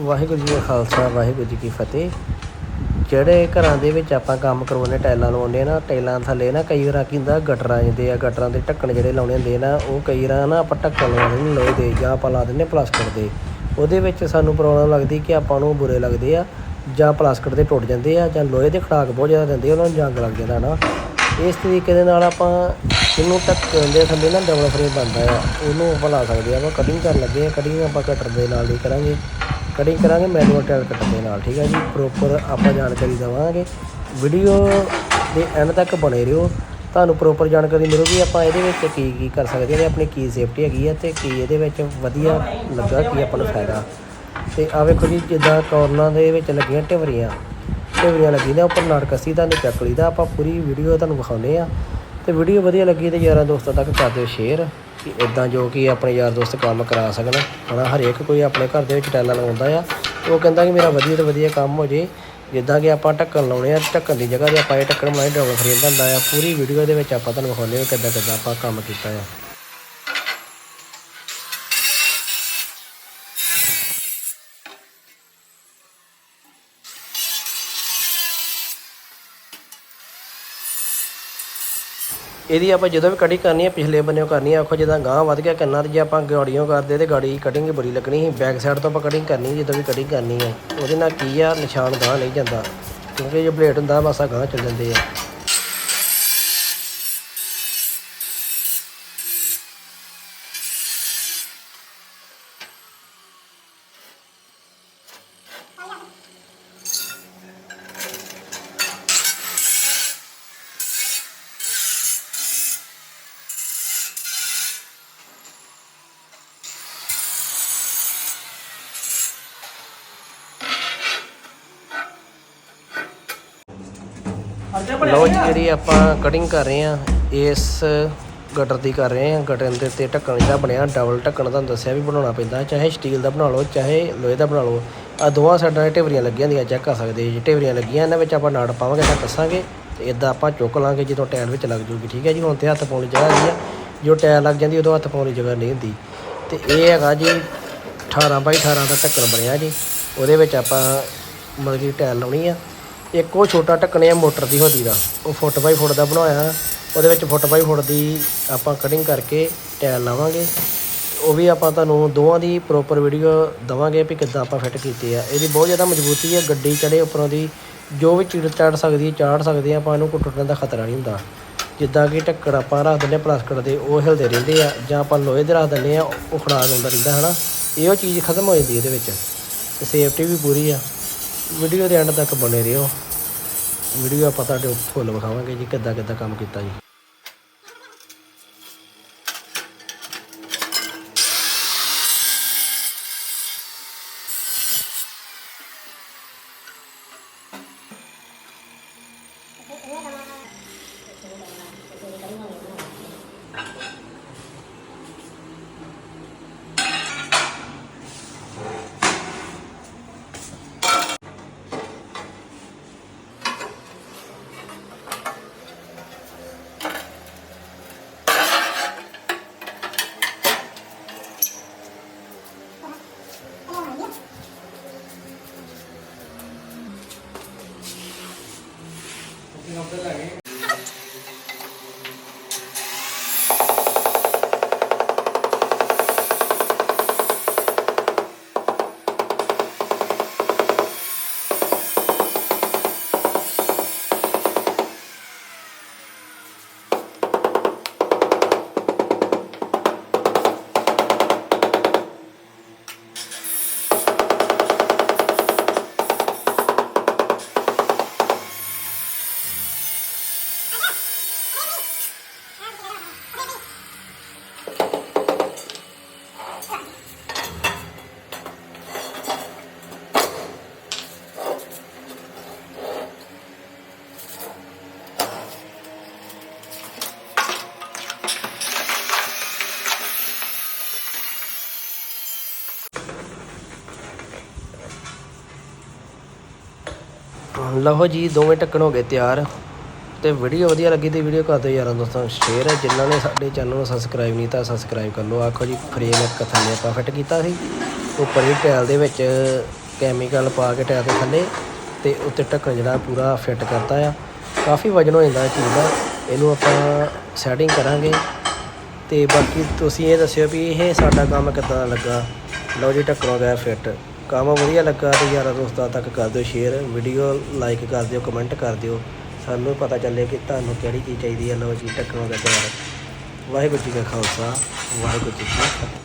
ਵਾਹਿਗੁਰੂ ਜੀ ਕਾ ਖਾਲਸਾ, ਵਾਹਿਗੁਰੂ ਜੀ ਕੀ ਫਤਿਹ। ਜਿਹੜੇ ਘਰਾਂ ਦੇ ਵਿੱਚ ਆਪਾਂ ਕੰਮ ਕਰਵਾਉਂਦੇ ਟਾਈਲਾਂ ਲਵਾਉਂਦੇ ਨਾ ਟਾਈਲਾਂ ਥੱਲੇ ਨਾ ਕਈ ਵਾਰ ਕੀ ਹੁੰਦਾ, ਗਟਰ ਆ ਜਾਂਦੇ ਆ, ਗਟਰਾਂ ਦੇ ਢੱਕਣ ਜਿਹੜੇ ਲਾਉਣੇ ਹੁੰਦੇ ਨਾ, ਉਹ ਕਈ ਵਾਰ ਨਾ ਆਪਾਂ ਢੱਕਣ ਲਵਾ ਦਿੰਦੇ ਲੋਹੇ ਦੇ ਜਾਂ ਆਪਾਂ ਲਾ ਦਿੰਦੇ ਪਲਾਸਟਿਕ ਦੇ। ਉਹਦੇ ਵਿੱਚ ਸਾਨੂੰ ਪ੍ਰੋਬਲਮ ਲੱਗਦੀ ਕਿ ਆਪਾਂ ਨੂੰ ਬੁਰੇ ਲੱਗਦੇ ਆ, ਜਾਂ ਪਲਾਸਟਿਕ ਦੇ ਟੁੱਟ ਜਾਂਦੇ ਆ, ਜਾਂ ਲੋਹੇ ਦੇ ਖੜਾਕ ਬਹੁਤ ਜ਼ਿਆਦਾ ਦਿੰਦੇ ਆ, ਉਹਨਾਂ ਨੂੰ ਜੰਗ ਲੱਗ ਜਾਂਦਾ ਨਾ। ਇਸ ਤਰੀਕੇ ਦੇ ਨਾਲ ਆਪਾਂ ਇਹਨੂੰ ਢੱਕਣ ਦੇ ਥੱਲੇ ਨਾ ਡਬਲ ਫਰੇਮ ਬਣਦਾ ਆ, ਉਹਨੂੰ ਆਪਾਂ ਲਾ ਸਕਦੇ ਆ, ਆਪਾਂ ਕਟਿੰਗ ਕਰਨ ਲੱਗੇ ਆ ਕਟਿੰਗ ਆਪਾਂ ਕਟਰ ਦੇ ਨਾਲ ਹੀ ਕਰਾਂਗੇ। ਕਟਿੰਗ ਕਰਾਂਗੇ ਮੈਨੂਅਲ ਟਾਇਲ ਕੱਟਣ ਦੇ ਨਾਲ, ਠੀਕ ਹੈ ਜੀ? ਪ੍ਰੋਪਰ ਆਪਾਂ ਜਾਣਕਾਰੀ ਦੇਵਾਂਗੇ। ਵੀਡੀਓ ਦੇ ਐਂਡ ਤੱਕ ਬਣੇ ਰਹੋ। ਤੁਹਾਨੂੰ ਪ੍ਰੋਪਰ ਜਾਣਕਾਰੀ ਮਿਲੂਗੀ, ਆਪਾਂ ਇਹਦੇ ਵਿੱਚ ਕੀ ਕੀ ਕਰ ਸਕਦੇ ਹਾਂ, ਆਪਣੀ ਕੀ ਸੇਫਟੀ ਹੈਗੀ ਹੈ ਤੇ ਕੀ ਇਹਦੇ ਵਿੱਚ ਵਧੀਆ ਲੱਗਾ ਕੀ ਆਪਾਂ ਨੂੰ ਫਾਇਦਾ। ਤੇ ਆ ਵੇਖੋ ਜੀ, ਜਿੱਦਾਂ ਕਾਰਨਰਾਂ ਦੇ ਵਿੱਚ ਲੱਗੀਆਂ ਟਿਵਰੀਆਂ ਟਿਵਰੀਆਂ ਲੱਗੀਆਂ ਉੱਪਰ ਨਾੜਕਸੀ ਦਾ ਚੱਕ ਲਈਦਾ, ਆਪਾਂ ਪੂਰੀ ਵੀਡੀਓ ਤੁਹਾਨੂੰ ਵਿਖਾਉਂਦੇ ਆ ਤੇ ਵੀਡੀਓ ਵਧੀਆ ਲੱਗੀ ਤੇ ਯਾਰਾਂ ਦੋਸਤਾਂ ਤੱਕ ਕਰ ਦਿਓ ਸ਼ੇਅਰ ਕਿ ਇਦਾਂ ਜੋ ਕਿ ਆਪਣੇ ਯਾਰ ਦੋਸਤ ਕੰਮ ਕਰਾ ਸਕਣ। ਹਨਾ, ਹਰੇਕ ਕੋਈ ਆਪਣੇ ਘਰ ਦੇ ਵਿੱਚ ਟੈਲਾਂ ਲਗਾਉਂਦਾ ਆ। ਉਹ ਕਹਿੰਦਾ ਕਿ ਮੇਰਾ ਵਧੀਆ ਤੋਂ ਵਧੀਆ ਕੰਮ ਹੋ ਜੇ। ਜਿੱਦਾਂ ਕਿ ਆਪਾਂ ਢੱਕਣ ਲਾਉਣੇ ਆ, ਢੱਕਣ ਦੀ ਜਗ੍ਹਾ ਤੇ ਆਪਾਂ ਇਹ ਢੱਕਣ ਬਣਾਏ ਡਬਲ ਫਰੇਮ ਦਾ ਹੁੰਦਾ ਆ। ਪੂਰੀ ਵੀਡੀਓ ਦੇ ਵਿੱਚ ਆਪਾਂ ਤੁਹਾਨੂੰ ਵਿਖਾਉਂਦੇ ਹਾਂ ਕਿੱਦਾਂ ਕਿੱਦਾਂ ਆਪਾਂ ਕੰਮ ਕੀਤਾ ਆ। ਇਹਦੀ ਆਪਾਂ ਜਦੋਂ ਵੀ ਕਟਿੰਗ ਕਰਨੀ ਹੈ ਪਿਛਲੇ ਬੰਨੇੋਂ ਕਰਨੀ ਹੈ ਆਖੋ ਜਿੱਦਾਂ ਗਾਂ ਵੱਧ ਗਿਆ ਕਰਨਾ ਤੇ ਜੇ ਆਪਾਂ ਗਾੜੀਆਂ ਕਰਦੇ ਤੇ ਗਾੜੀ ਕਟਿੰਗ ਬੜੀ ਲੱਗਣੀ ਸੀ। ਬੈਕ ਸਾਈਡ ਤੋਂ ਆਪਾਂ ਕਟਿੰਗ ਕਰਨੀ, ਜਦੋਂ ਵੀ ਕਟਿੰਗ ਕਰਨੀ ਹੈ ਉਹਦੇ ਨਾਲ ਕੀ ਆ, ਨਿਸ਼ਾਨ ਗਾਂ ਨਹੀਂ ਜਾਂਦਾ। ਕਿਉਂਕਿ ਜੋ ਬਲੇਡ ਹੁੰਦਾ ਬਸ ਆ ਗਾਂ ਚੱਲ ਜਾਂਦੇ ਆ। ਲਓ ਜੀ ਜਿਹੜੀ ਆਪਾਂ ਕਟਿੰਗ ਕਰ ਰਹੇ ਆ ਇਸ ਗਟਰ ਦੀ ਕਰ ਰਹੇ ਆ ਗਟਰ ਦੇ ਉੱਤੇ ਢੱਕਣ ਜਿਹੜਾ ਬਣਿਆ ਡਬਲ ਢੱਕਣ ਤੁਹਾਨੂੰ ਦੱਸਿਆ ਵੀ ਬਣਾਉਣਾ ਪੈਂਦਾ ਚਾਹੇ ਸਟੀਲ ਦਾ ਬਣਾ ਲਓ ਚਾਹੇ ਲੋਹੇ ਦਾ ਬਣਾ ਲਓ। ਆ ਦੋਵਾਂ ਸਾਈਡਾਂ 'ਤੇ ਢੇਵਰੀਆਂ ਲੱਗੀਆਂ ਹੁੰਦੀਆਂ ਚੈੱਕ ਕਰ ਸਕਦੇ ਜੀ। ਢੇਵਰੀਆਂ ਲੱਗੀਆਂ ਇਹਨਾਂ ਵਿੱਚ ਆਪਾਂ ਨਾੜ ਪਾਵਾਂਗੇ ਤਾਂ ਦੱਸਾਂਗੇ ਤੇ ਇਦਾਂ ਆਪਾਂ ਚੁੱਕ ਲਾਂਗੇ ਜਦੋਂ ਟਾਇਲ ਵਿੱਚ ਲੱਗ ਜੂਗੀ ਠੀਕ ਹੈ ਜੀ? ਹੁਣ ਤੇ ਹੱਥ ਪਾਉਣ ਦੀ ਜਗ੍ਹਾ ਹੈਗੀ ਆ। ਜੋ ਟਾਇਲ ਲੱਗ ਜਾਂਦੀ ਉਦੋਂ ਹੱਥ ਪਾਉਣ ਦੀ ਜਗ੍ਹਾ ਨਹੀਂ ਹੁੰਦੀ। ਤੇ ਇਹ ਹੈਗਾ ਜੀ 18 ਬਾਈ 18 ਦਾ ਢੱਕਣ ਬਣਿਆ ਜੀ। ਉਹਦੇ ਵਿੱਚ ਆਪਾਂ ਮਤਲਬ ਕਿ ਟਾਇਲ ਲਾਉਣੀ ਆ। ਇੱਕ ਉਹ ਛੋਟਾ ਢੱਕਣੇ ਆ ਮੋਟਰ ਦੀ ਹੋਦੀ ਦਾ, ਉਹ ਫੁੱਟ ਬਾਈ ਫੁੱਟ ਦਾ ਬਣਾਇਆ ਉਹਦੇ ਵਿੱਚ ਫੁੱਟ ਬਾਈ ਫੁੱਟ ਦੀ ਆਪਾਂ ਕਟਿੰਗ ਕਰਕੇ ਟਾਇਲ ਲਾਵਾਂਗੇ। ਉਹ ਵੀ ਆਪਾਂ ਤੁਹਾਨੂੰ ਦੋਵਾਂ ਦੀ ਪ੍ਰੋਪਰ ਵੀਡੀਓ ਦਵਾਂਗੇ ਵੀ ਕਿੱਦਾਂ ਆਪਾਂ ਫਿੱਟ ਕੀਤੇ ਆ। ਇਹਦੀ ਬਹੁਤ ਜ਼ਿਆਦਾ ਮਜ਼ਬੂਤੀ ਹੈ ਗੱਡੀ ਚੜੇ ਉੱਪਰੋਂ ਦੀ। ਜੋ ਵੀ ਚੀੜ ਚੜ ਸਕਦੀ ਹੈ ਚਾੜ ਸਕਦੇ ਆ, ਆਪਾਂ ਇਹਨੂੰ ਕੋਈ ਟੁੱਟਣ ਦਾ ਖਤਰਾ ਨਹੀਂ ਹੁੰਦਾ। ਜਿੱਦਾਂ ਕਿ ਢੱਕਣ ਆਪਾਂ ਰੱਖ ਦਿੰਦੇ ਪਲਾਸਟਿਕ ਦੇ, ਉਹ ਹਿਲਦੇ ਰਹਿੰਦੇ ਆ। ਜਾਂ ਆਪਾਂ ਲੋਹੇ ਦੇ ਰੱਖ ਦਿੰਦੇ ਆ ਉਹ ਖੜਾਕ ਆਉਂਦਾ ਰਹਿੰਦਾ, ਹਨਾ। ਇਹ ਉਹ ਚੀਜ਼ ਖਤਮ ਹੋ ਜਾਂਦੀ ਇਹਦੇ ਵਿੱਚ। ਤੇ ਸੇਫਟੀ ਵੀ ਪੂਰੀ ਆ। ਵੀਡੀਓ ਦੇ ਐਂਡ ਤੱਕ ਬਣੇ ਰਹੋ। ਵੀਡੀਓ ਆਪਾਂ ਤੁਹਾਡੇ ਫੁੱਲ ਵਿਖਾਵਾਂਗੇ ਜੀ ਕਿੱਦਾਂ ਕਿੱਦਾਂ ਕੰਮ ਕੀਤਾ ਜੀ। नव्हतं लागेल ਲਓ ਜੀ, ਦੋਵੇਂ ਢੱਕਣ ਹੋ ਗਏ ਤਿਆਰ ਤੇ ਵੀਡੀਓ ਵਧੀਆ ਲੱਗੀ ਤੇ ਵੀਡੀਓ ਕਰ ਦਿਓ ਯਾਰਾਂ ਦੋਸਤਾਂ ਸ਼ੇਅਰ ਹੈ। ਜਿਨ੍ਹਾਂ ਨੇ ਸਾਡੇ ਚੈਨਲ ਨੂੰ ਸਬਸਕ੍ਰਾਈਬ ਨਹੀਂ ਤਾਂ ਸਬਸਕ੍ਰਾਈਬ ਕਰ ਲਓ। ਆਖੋ ਜੀ ਫਰੇਮ ਇੱਕ ਥੱਲੇ ਆਪਾਂ ਫਿੱਟ ਕੀਤਾ ਸੀ। ਉੱਪਰ ਇਹ ਟਾਇਲ ਦੇ ਵਿੱਚ ਕੈਮੀਕਲ ਪਾ ਕੇ ਟਾਇਰ ਦੇ ਥੱਲੇ ਤੇ ਉੱਤੇ ਢੱਕਣ ਜਿਹੜਾ ਪੂਰਾ ਫਿੱਟ ਕਰਤਾ ਆ। ਕਾਫੀ ਵਜਨ ਹੋ ਜਾਂਦਾ ਇਹ ਚੀਜ਼ ਦਾ। ਇਹਨੂੰ ਆਪਾਂ ਸੈਟਿੰਗ ਕਰਾਂਗੇ। ਤੇ ਬਾਕੀ ਤੁਸੀਂ ਇਹ ਦੱਸਿਓ ਵੀ ਇਹ ਸਾਡਾ ਕੰਮ ਕਿੱਦਾਂ ਲੱਗਾ। ਲਓ ਜੀ, ਢੱਕਣ ਹੋ ਗਿਆ ਫਿੱਟ ਕੰਮ ਵਧੀਆ ਲੱਗਾ ਤੇ ਯਾਰਾਂ ਦੋਸਤਾਂ ਤੱਕ ਕਰ ਦਿਓ ਸ਼ੇਅਰ ਵੀਡੀਓ ਲਾਈਕ ਕਰ ਦਿਓ ਕਮੈਂਟ ਕਰ ਦਿਓ। ਸਾਨੂੰ ਪਤਾ ਚੱਲੇ ਕਿ ਤੁਹਾਨੂੰ ਕਿਹੜੀ ਚੀਜ਼ ਚਾਹੀਦੀ ਹੈ। ਲਓ ਜੀ ਢੱਕਣ ਹੋ ਗਿਆ ਵਾਹਿਗੁਰੂ ਜੀ ਕਾ ਖਾਲਸਾ, ਵਾਹਿਗੁਰੂ ਜੀ ਕੀ ਫਤਿਹ।